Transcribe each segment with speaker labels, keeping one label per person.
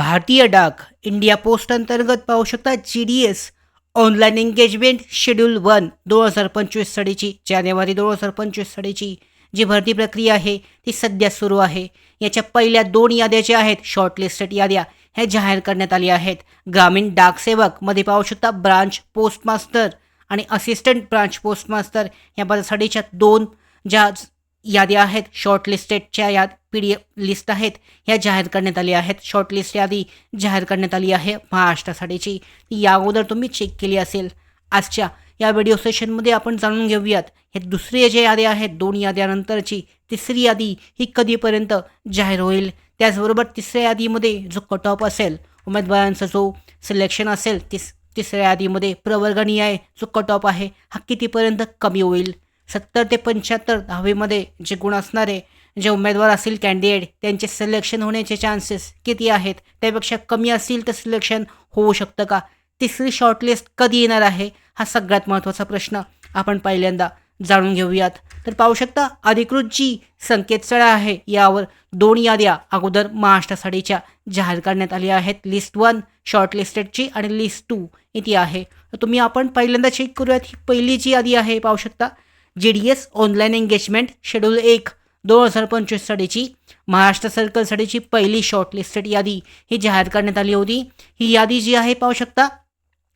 Speaker 1: भारतीय डाक India post अंतर्गत पाहू शकता G D S online engagement schedule one दोन हजार पंचवीस साडीची जानेवारी दोन हजार पंचवीस साडीची जी भरती प्रक्रिया आहे ती सध्या सुरू आहे. याच्या पहिल्या दोन याद्या ज्या आहेत शॉर्टलिस्टेड याद्या ह्या जाहीर करण्यात आल्या आहेत. ग्रामीण डाकसेवकमध्ये पाहू शकता ब्रांच पोस्टमास्टर आणि असिस्टंट ब्रांच पोस्टमास्टर या पदासाठीच्या दोन ज्या याद्या आहेत शॉर्टलिस्टेडच्या याद पी डी एफ लिस्ट आहेत ह्या जाहीर करण्यात आल्या आहेत. शॉर्टलिस्ट यादी जाहीर करण्यात आली आहे महाराष्ट्रासाठीची ती या अगोदर तुम्ही चेक केली असेल. आजच्या या व्हिडिओ सेशनमध्ये आपण जाणून घेऊयात हे दुसरी जे यादी आहेत दोन याद्यानंतरची तिसरी यादी ही कधीपर्यंत जाहीर होईल? त्याचबरोबर तिसऱ्या यादीमध्ये जो कट ऑफ असेल उमेदवारांचा जो सिलेक्शन असेल तिस तिसऱ्या यादीमध्ये प्रवर्गणीय जो कट ऑफ आहे हा कितीपर्यंत कमी होईल? सत्तर ते पंच्याहत्तर दहावीमध्ये जे गुण असणारे जे उमेदवार असतील कॅन्डिडेट त्यांचे सिलेक्शन होण्याचे चान्सेस किती आहेत? त्यापेक्षा कमी असतील तर सिलेक्शन होऊ शकतं का? तिसरी शॉर्टलिस्ट कधी येणार आहे? हा सगळ्यात महत्त्वाचा प्रश्न आपण पहिल्यांदा जाणून घेऊयात. तर पाहू शकता अधिकृत जी संकेतस्थळ आहे यावर दोन याद्या अगोदर महाराष्ट्रासाठीच्या जाहीर करण्यात आल्या आहेत. लिस्ट वन शॉर्टलिस्टेडची आणि लिस्ट टू इथे आहे. तर तुम्ही आपण पहिल्यांदा चेक करूयात. ही पहिली जी यादी आहे पाहू शकता G D S online engagement schedule एक दोन हजार पंचवीस साडीची महाराष्ट्र सर्कलसाठीची पहिली शॉर्टलिस्टेड यादी ही जाहीर करण्यात आली होती. ही यादी जी आहे पाहू शकता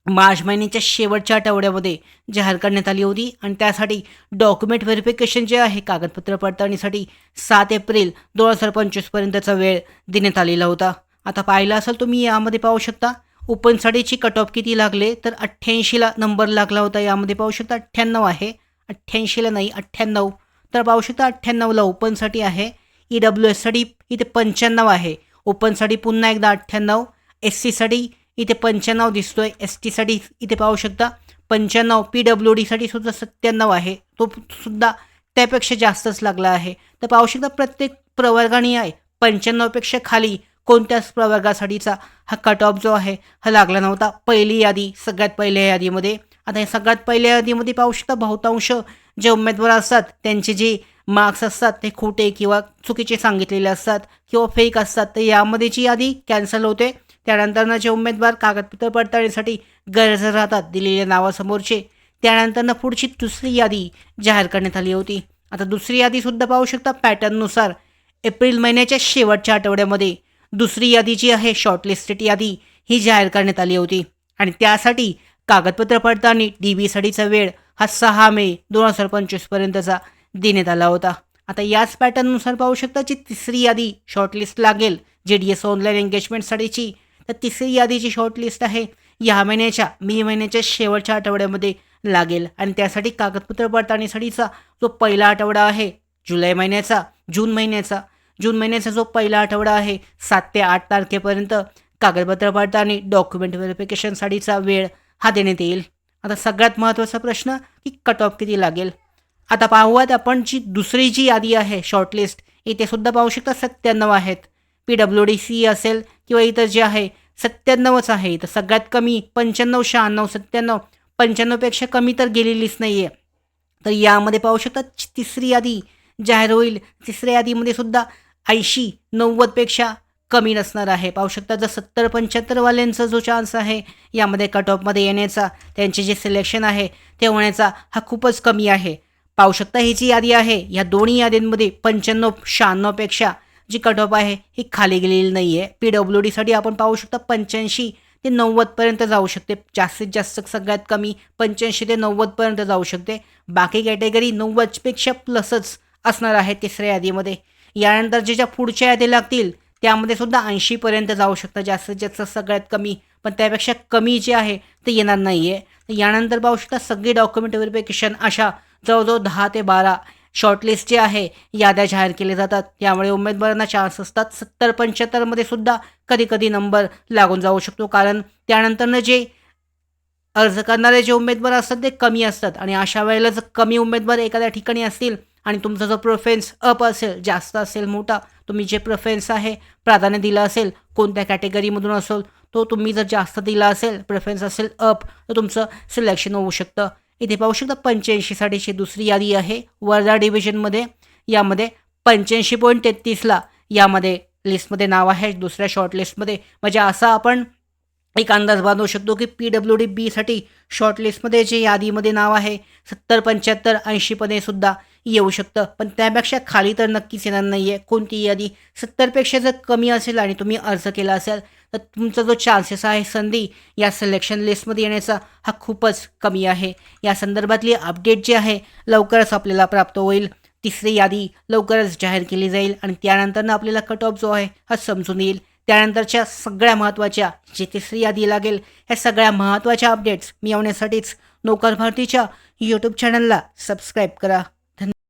Speaker 1: मार्च महिन्याच्या शेवटच्या आठवड्यामध्ये जाहीर करण्यात आली होती आणि त्यासाठी डॉक्युमेंट व्हेरिफिकेशन जे आहे कागदपत्र पडताळणीसाठी सात एप्रिल दोन हजार पंचवीसपर्यंतचा वेळ देण्यात आलेला होता. आता पाहिलं असेल तुम्ही यामध्ये पाहू शकता ओपनसाठीची कट ऑफ किती लागले? तर अठ्ठ्याऐंशीला नंबर लागला होता यामध्ये पाहू शकता अठ्ठ्याण्णव आहे. अठ्ठ्याऐंशीला नाही अठ्ठ्याण्णव. तर पाहू शकता अठ्ठ्याण्णवला ओपनसाठी आहे. ई डब्ल्यू एससाठी इथे पंच्याण्णव आहे. ओपनसाठी पुन्हा एकदा अठ्ठ्याण्णव. एस सीसाठी इथे पंच्याण्णव दिसतो आहे एस टीसाठी इथे पाहू शकता पंच्याण्णव. पी डब्ल्यू डीसाठी सुद्धा सत्त्याण्णव आहे. तो सुद्धा त्यापेक्षा जास्तच लागला आहे. तर पाहू शकता प्रत्येक प्रवर्गाने आहे. पंच्याण्णवपेक्षा खाली कोणत्याच प्रवर्गासाठीचा हा कट ऑफ जो आहे हा लागला नव्हता. पहिली यादी सगळ्यात पहिल्या यादीमध्ये आता हे सगळ्यात पहिल्या यादीमध्ये पाहू शकता बहुतांश जे उमेदवार असतात त्यांचे जे मार्क्स असतात ते खोटे किंवा चुकीचे सांगितलेले असतात किंवा फेक असतात. तर यामध्ये जी यादी कॅन्सल होते त्यानंतरनं जे उमेदवार कागदपत्र पडताळणीसाठी गरज राहतात दिलेल्या नावासमोरचे त्यानंतरनं पुढची दुसरी यादी जाहीर करण्यात आली होती. आता दुसरी यादीसुद्धा पाहू शकता पॅटर्ननुसार एप्रिल महिन्याच्या शेवटच्या आठवड्यामध्ये दुसरी यादी जी आहे शॉर्टलिस्टेड यादी ही जाहीर करण्यात आली होती. आणि त्यासाठी कागदपत्र पडताळणी डी बीसाठीचा वेळ हा सहा मे दोन हजार पंचवीसपर्यंतचा देण्यात आला होता. आता याच पॅटर्ननुसार पाहू शकता जी तिसरी यादी शॉर्टलिस्ट लागेल जे डी एस ऑनलाईन एंगेजमेंटसाठीची तर तिसरी यादीची शॉर्टलिस्ट आहे या महिन्याच्या मे महिन्याच्या शेवटच्या आठवड्यामध्ये लागेल. आणि त्यासाठी कागदपत्र पडताळणीसाठीचा जो पहिला आठवडा आहे जुलै महिन्याचा जून महिन्याचा जून महिन्याचा जो पहिला आठवडा आहे सात ते आठ तारखेपर्यंत कागदपत्र पडताळणी डॉक्युमेंट व्हेरिफिकेशनसाठीचा वेळ हा देण्यात येईल. आता सगळ्यात महत्त्वाचा प्रश्न की कट ऑफ किती लागेल? आता पाहूयात आपण जी दुसरी जी यादी आहे शॉर्टलिस्ट इथे सुद्धा पाहू शकता सत्त्याण्णव आहेत. पी डब्ल्यू डी सी असेल किंवा इतर जे आहे सत्त्याण्णवच आहे. इथं सगळ्यात कमी पंच्याण्णव शहाण्णव सत्त्याण्णव पंच्याण्णवपेक्षा कमी तर गेलेलीच नाही आहे तर यामध्ये पाहू शकता तिसरी यादी जाहीर होईल. तिसऱ्या यादीमध्ये सुद्धा ऐंशी नव्वदपेक्षा कमी नसणार आहे. पाहू शकता जर सत्तर पंच्याहत्तरवाल्यांचा जो चान्स आहे यामध्ये कट ऑफमध्ये येण्याचा त्यांचे जे सिलेक्शन आहे ते होण्याचा हा खूपच कमी आहे. पाहू शकता ही जी यादी आहे या दोन्ही यादींमध्ये पंच्याण्णव शहाण्णवपेक्षा जी कट ऑफ आहे ही खाली गेलेली नाही आहे पी डब्ल्यू डीसाठी आपण पाहू शकता पंच्याऐंशी ते नव्वदपर्यंत जाऊ शकते. जास्तीत जास्त सगळ्यात कमी पंच्याऐंशी ते नव्वदपर्यंत जाऊ शकते. बाकी कॅटेगरी नव्वदपेक्षा प्लसच असणार आहे तिसऱ्या यादीमध्ये. यानंतर जे ज्या पुढच्या यादी लागतील त्यामध्ये सुद्धा ऐंशीपर्यंत जाऊ शकतं. जास्तीत जास्त सगळ्यात कमी. पण त्यापेक्षा कमी जे आहे ते येणार नाही आहे यानंतर पाहू शकता सगळी डॉक्युमेंट व्हेरिफिकेशन अशा जवळजवळ दहा ते बारा शॉर्टलिस्ट जे आहे याद्या जाहीर केल्या जातात. त्यामुळे उमेदवारांना चान्स असतात. सत्तर पंच्याहत्तरमध्ये सुद्धा कधी कधी नंबर लागून जाऊ शकतो. कारण त्यानंतरनं जे अर्ज करणारे जे उमेदवार असतात ते कमी असतात. आणि अशा वेळेला जर कमी उमेदवार एखाद्या ठिकाणी असतील आणि तुमचा जो प्रेफरन्स अप असेल जास्त असेल मोठा तुम्ही जे प्रेफरन्स आहे प्राधान्य दिलं असेल कोणत्या कॅटेगरीमधून असेल तो तुम्ही जर जास्त दिला असेल प्रेफरन्स असेल अप तर तुमचं सिलेक्शन होऊ शकतं. इथे पाहू शकता पंच्याऐंशीसाठीची दुसरी यादी आहे. वर्धा डिव्हिजनमध्ये यामध्ये पंच्याऐंशी पॉईंट तेहतीसला यामध्ये लिस्टमध्ये नाव आहे. दुसऱ्या शॉर्टलिस्टमध्ये म्हणजे असा आपण एक अंदाज बांधू शकतो की पी डब्ल्यू डी बीसाठी शॉर्टलिस्टमध्ये जे यादीमध्ये नाव आहे सत्तर पंच्याहत्तर ऐंशीपणे सुद्धा येऊ शकतं. पण त्यापेक्षा खाली तर नक्कीच येणार नाही आहे कोणती यादी सत्तरपेक्षा जर कमी असेल आणि तुम्ही अर्ज केला असेल तर तुमचा जो चान्सेस आहे संधी या सिलेक्शन लिस्टमध्ये येण्याचा हा खूपच कमी आहे. या संदर्भातली अपडेट जी आहे लवकरच आपल्याला प्राप्त होईल. तिसरी यादी लवकरच जाहीर केली जाईल आणि त्यानंतरनं आपल्याला कट ऑफ जो आहे हा समजून येईल. त्यानंतरच्या सगळ्या महत्त्वाच्या जी तिसरी यादी लागेल ह्या सगळ्या महत्त्वाच्या अपडेट्स मिळवण्यासाठीच नोकर भारतीच्या यूट्यूब चॅनलला सबस्क्राईब करा.